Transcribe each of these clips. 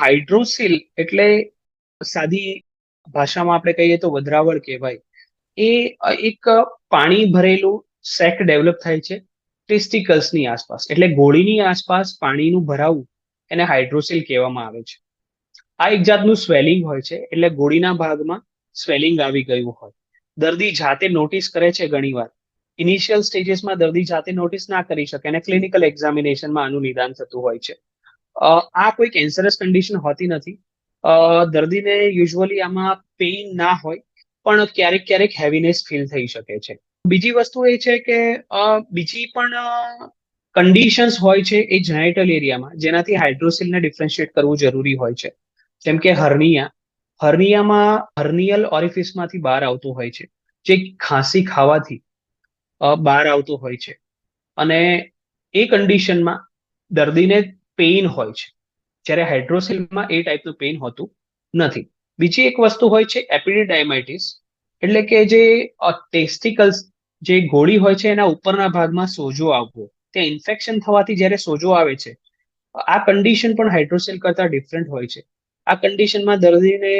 હાઇડ્રોસીલ એટલે સાદી ભાષામાં આપણે કહીએ તો વધરાવળ કહેવાય. એ એક પાણી ભરેલું સેક ડેવલપ થાય છે ટેસ્ટિકલ્સની આસપાસ. એટલે ગોળીની આસપાસ પાણીનું ભરાવું એને હાઇડ્રોસિલ કહેવામાં આવે છે. આ એક જાતનું સ્વેલિંગ હોય છે, એટલે ગોળીના ભાગમાં સ્વેલિંગ આવી ગયું હોય. દર્દી જાતે નોટિસ કરે છે ઘણીવાર. ઇનિશિયલ સ્ટેજીસમાં દર્દી જાતે નોટિસ ના કરી શકે અને ક્લિનિકલ એક્ઝામિનેશનમાં આનું નિદાન થતું હોય છે. આ કોઈ કેન્સરસ કન્ડિશન હોતી નથી. દર્દીને યુઝ્યુઅલી આમાં પેઇન ના હોય, પણ ક્યારેક ક્યારેક હેવીનેસ ફીલ થઈ શકે છે. બીજી વસ્તુ એ છે કે બીજી પણ કન્ડિશન્સ હોય છે એ જનાઇટલ એરિયામાં જેનાથી હાઇડ્રોસિલને ડિફરન્શિએટ કરવું જરૂરી હોય છે. જેમ કે હર્નિયા હર્નિયામાં હર્નિયલ ઓરિફિસમાંથી બહાર આવતું હોય છે. જે ખાંસી ખાવાથી બહાર આવતું હોય છે. અને એ કન્ડિશનમાં દર્દીને પેઇન હોય છે. જ્યારે હાઇડ્રોસિલમાં એ ટાઈપનું પેઇન હોતું નથી. બીજી એક વસ્તુ હોય છે એપિડિડાયમાઇટિસ. એટલે કે જે ટેસ્ટિકલ્સ જે ગોળી હોય છે એના ઉપરના ભાગમાં સોજો આવવો. ત્યાં ઇન્ફેક્શન થવાથી જ્યારે સોજો આવે છે, આ કન્ડિશન પણ હાઇડ્રોસેલ કરતા ડિફરન્ટ હોય છે. આ કન્ડિશનમાં દર્દીને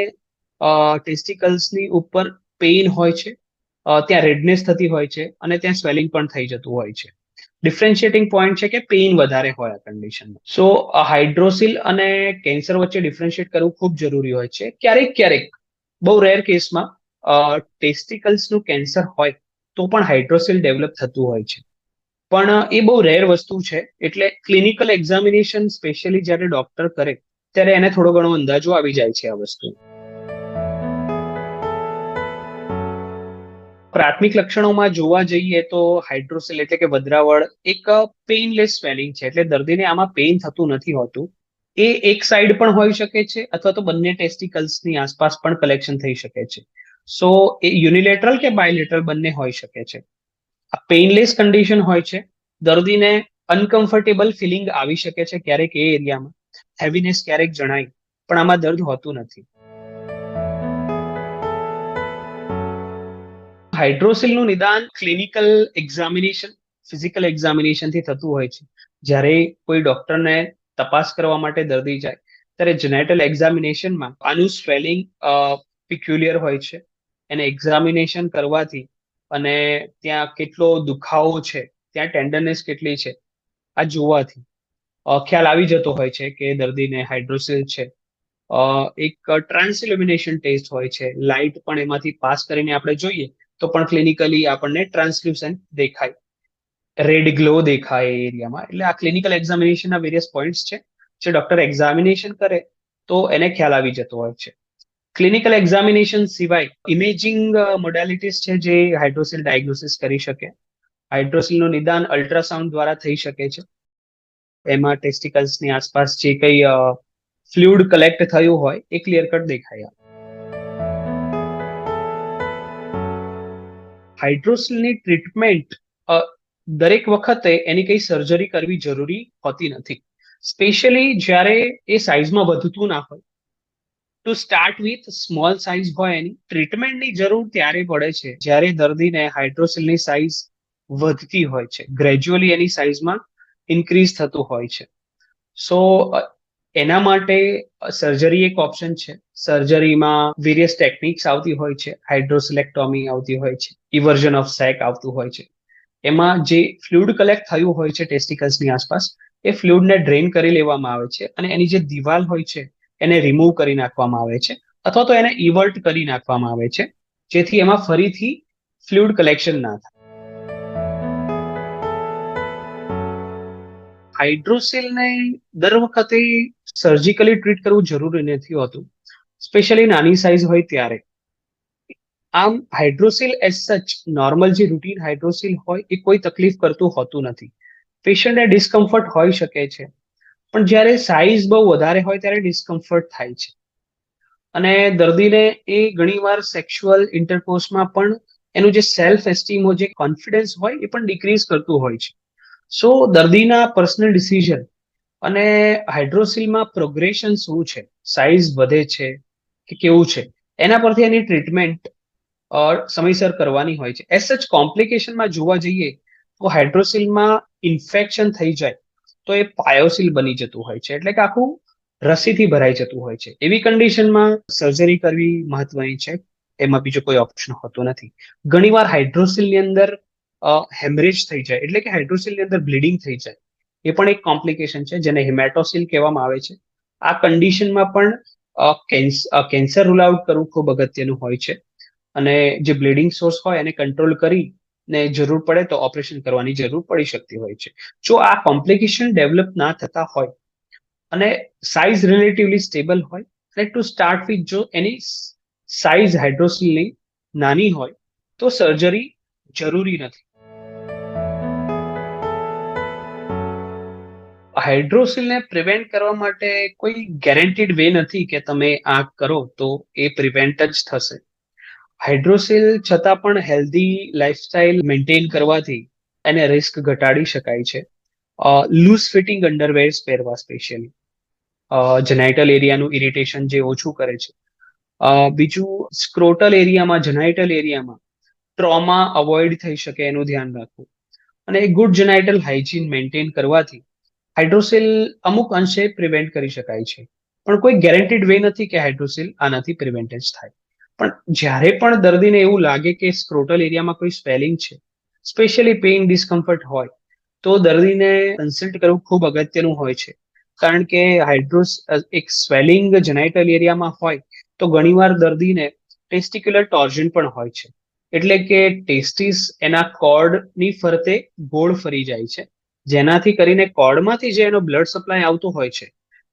ટેસ્ટિકલ્સની ઉપર પેઇન હોય છે ત્યાં રેડનેસ થતી હોય છે અને ત્યાં સ્વેલિંગ પણ થઈ જતું હોય છે. ડિફરન્શિએટિંગ પોઈન્ટ છે કે પેઇન વધારે હોય આ કન્ડિશનમાં સો હાઇડ્રોસિલ અને કેન્સર વચ્ચે ડિફરન્શિએટ કરવું ખૂબ જરૂરી હોય છે. ક્યારેક ક્યારેક, બહુ રેર કેસમાં ટેસ્ટિકલ્સનું કેન્સર હોય તો પણ હાઇડ્રોસિલ ડેવલપ થતું હોય છે. પણ એ બહુ રેર વસ્તુ છે. એટલે ક્લિનિકલ એક્ઝામિનેશન સ્પેશિયલી જ્યારે ડોક્ટર કરે, ત્યારે એને થોડો ઘણો અંદાજો આવી જાય છે આ વસ્તુ પ્રાથમિક લક્ષણોમાં જોવા જઈએ તો હાઇડ્રોસેલ એટલે કે વધરાવળ એક પેઇનલેસ સ્વેલિંગ છે. એટલે દર્દીને આમાં પેઇન થતું નથી હોતું. એ એક સાઈડ પણ હોઈ શકે છે અથવા તો બંને ટેસ્ટિકલ્સની આસપાસ પણ કલેક્શન થઈ શકે છે. સો એ યુનિલેટરલ કે બાયલેટરલ બંને હોઈ શકે છે. આ પેઇનલેસ કન્ડિશન હોય છે. દર્દીને અનકમ્ફર્ટેબલ ફિલિંગ આવી શકે છે ક્યારેક એ એરિયામાં. હેવીનેસ ક્યારેક જણાય, પણ આમાં દર્દ હોતું નથી. હાઇડ્રોસિલનું નિદાન ક્લિનિકલ એક્ઝામિનેશન, ફિઝિકલ એક્ઝામિનેશનથી થતું હોય છે. જ્યારે કોઈ ડોક્ટરને તપાસ કરવા માટે દર્દી જાય, ત્યારે જેનેટલ એક્ઝામિનેશનમાં આનું સ્વેલિંગ પિક્યુલિયર હોય છે. એને એક્ઝામિનેશન કરવાથી અને ત્યાં કેટલો દુખાવો છે, ત્યાં ટેન્ડરનેસ કેટલી છે, આ જોવાથી ખ્યાલ આવી જતો હોય છે કે દર્દીને હાઇડ્રોસિલ છે. એક ટ્રાન્સઇલ્યુમિનેશન ટેસ્ટ હોય છે. લાઇટ પણ એમાંથી પાસ કરીને આપણે જોઈએ તો પણ ક્લિનિકલી આપણને ટ્રાન્સલ્યુસન દેખાય. રેડ ગ્લો દેખાય એરિયામાં એટલે આ ક્લિનિકલ એક્ઝામિનેશનના વેરિયસ પોઈન્ટ્સ છે. જે ડોક્ટર એક્ઝામિનેશન કરે, તો એને ખ્યાલ આવી જતો હોય છે. ક્લિનિકલ એક્ઝામિનેશન સિવાય ઇમેજિંગ મોડાલિટીસ છે જે હાઇડ્રોસિલ ડાયગ્નોસિસ કરી શકે. હાઇડ્રોસિલનું નિદાન અલ્ટ્રાસાઉન્ડ દ્વારા થઈ શકે છે. એમાં ટેસ્ટિકલ્સની આસપાસ જે કંઈ ફ્લુઇડ કલેક્ટ થયું હોય, એ ક્લિયર કટ દેખાય. હાઇડ્રોસિલની ટ્રીટમેન્ટ દરેક વખતે એની કઈ સર્જરી કરવી જરૂરી હોતી નથી. સ્પેશિયલી જ્યારે એ સાઇઝમાં વધતું ના હોય, to start with small size હોય એની, ટ્રીટમેન્ટની જરૂર ત્યારે પડે છે જ્યારે દર્દીને હાઇડ્રોસિલની સાઇઝ વધતી હોય છે. ગ્રેજ્યુઅલી એની સાઇઝમાં ઇન્ક્રીઝ થતું હોય છે. સો એના માટે સર્જરી એક ઓપ્શન છે. સર્જરીમાં વેરિયસ ટેકનિક્સ આવતી હોય છે. હાઇડ્રોસિલેક્ટોમી આવતી હોય છે. ઇવર્ઝન ઓફ સેક આવતું હોય છે. એમાં જે ફ્લુઇડ કલેક્ટ થયું હોય છે ટેસ્ટિકલ્સની આસપાસ, એ ફ્લુઇડને ડ્રેન કરી લેવામાં આવે છે અને એની જે દિવાલ હોય છે, એને રિમૂવ કરી નાખવામાં આવે છે અથવા તો એને ઇવર્ટ કરી નાખવામાં આવે છે. જેથી એમાં ફરીથી ફ્લુઇડ કલેક્શન ના થાય. હાઇડ્રોસિલને દર વખતે સર્જિકલી ટ્રીટ કરવું જરૂરી નથી હોતું સ્પેશિયલી નાની સાઇઝ હોય ત્યારે. આમ હાઇડ્રોસિલ એઝ સચ નોર્મલ જે રૂટીન હાઇડ્રોસિલ હોય એ કોઈ તકલીફ કરતું હોતું નથી. પેશન્ટને ડિસ્કમ્ફર્ટ હોઈ શકે છે, પણ જ્યારે સાઇઝ બહુ વધારે હોય ત્યારે ડિસ્કમ્ફર્ટ થાય છે. અને દર્દીને એ ઘણીવાર સેક્સ્યુઅલ ઇન્ટરકોર્સમાં પણ એનું જે સેલ્ફ એસ્ટીમ જે કોન્ફિડન્સ હોય એ પણ ડિક્રીઝ કરતું હોય છે. સો દર્દીના પર્સનલ ડિસિઝન અને હાઇડ્રોસિલમાં પ્રોગ્રેશન શું છે? સાઇઝ વધે છે કે કેવું છે? એના પરથી એની ટ્રીટમેન્ટ સમયસર કરવાની હોય છે. એસ જ કોમ્પ્લિકેશનમાં જોવા જઈએ તો હાઇડ્રોસિલમાં ઇન્ફેક્શન થઈ જાય તો એ પાયોસિલ બની જતું હોય છે. એટલે કે આખું રસીથી ભરાઈ જતું હોય છે. એવી કન્ડિશનમાં સર્જરી કરવી મહત્વની છે. એમાં બીજો કોઈ ઓપ્શન હોતો નથી. ઘણીવાર હાઇડ્રોસિલની અંદર હેમરેજ થઈ જાય. એટલે કે હાઇડ્રોસિલની અંદર બ્લીડિંગ થઈ જાય. એ પણ એક કોમ્પ્લિકેશન છે, જેને હિમેટોસિલ કહેવામાં આવે છે. આ કન્ડિશનમાં પણ કેન્સર રૂલ આઉટ કરવું ખૂબ અગત્યનું હોય છે. અને જે બ્લીડિંગ સોર્સ હોય એને કંટ્રોલ કરી ને જરૂર પડે તો ઓપરેશન કરવાની જરૂર પડી શકતી હોય છે. જો આ કોમ્પ્લિકેશન ડેવલપ ના થતા હોય અને સાઇઝ રિલેટિવલી સ્ટેબલ હોય, અને ટુ સ્ટાર્ટ વિથ જો એની સાઇઝ હાઇડ્રોસિલની નાની હોય, તો સર્જરી જરૂરી નથી. હાઇડ્રોસિલને પ્રિવેન્ટ કરવા માટે કોઈ ગેરંટીડ વે નથી કે તમે આ કરો તો એ પ્રિવેન્ટ જ થશે. હાઇડ્રોસિલ છતાં પણ હેલ્ધી લાઇફસ્ટાઇલ મેન્ટેન કરવાથી એને રિસ્ક ઘટાડી શકાય છે. લૂઝ ફિટિંગ અંડરવેર્સ પહેરવા સ્પેશિયલી જનાઇટલ એરિયાનું ઇરિટેશન જે ઓછું કરે છે. બીજું સ્ક્રોટલ એરિયામાં જનાઇટલ એરિયામાં ટ્રોમા અવોઇડ થઈ શકે એનું ધ્યાન રાખવું. અને ગુડ જનાઇટલ હાઇજીન મેન્ટેન કરવાથી હાઇડ્રોસિલ અમુક અંશે પ્રિવેન્ટ કરી શકાય છે. પણ કોઈ ગેરંટીડ વે નથી કે હાઇડ્રોસિલ આનાથી પ્રિવેન્ટેજ થાય. પણ જ્યારે પણ દર્દીને એવું લાગે કે સ્ક્રોટલ એરિયામાં કોઈ સ્વેલિંગ છે સ્પેશિયલી પેઇન ડિસ્કમ્ફર્ટ હોય, તો દર્દીને કન્સલ્ટ કરવું ખૂબ અગત્યનું હોય છે. કારણ કે હાઇડ્રોસ, એક સ્વેલિંગ જનાઇટલ એરિયામાં હોય, તો ઘણીવાર દર્દીને ટેસ્ટિક્યુલર ટોર્જન પણ હોય છે. એટલે કે ટેસ્ટિસ એના કોર્ડની ફરતે ગોળ ફરી જાય છે. જેનાથી કરીને કોર્ડમાંથી જે એનો બ્લડ સપ્લાય આવતો હોય છે,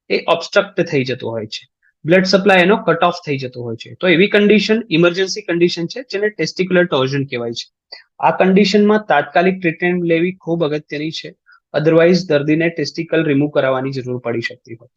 એ ઓબસ્ટ્રક્ટ થઈ જતો હોય છે. બ્લડ સપ્લાય એનો કટ ઓફ થઈ જતો હોય છે. તો એવી કન્ડિશન ઇમરજન્સી કન્ડિશન છે, જેને ટેસ્ટિક્યુલર ટોર્ઝન કહેવાય છે. આ કન્ડિશનમાં તાત્કાલિક ટ્રીટમેન્ટ લેવી ખૂબ અગત્યની છે. અધરવાઇઝ દર્દીને ટેસ્ટિકલ રિમૂવ કરાવવાની જરૂર પડી શકતી હોય.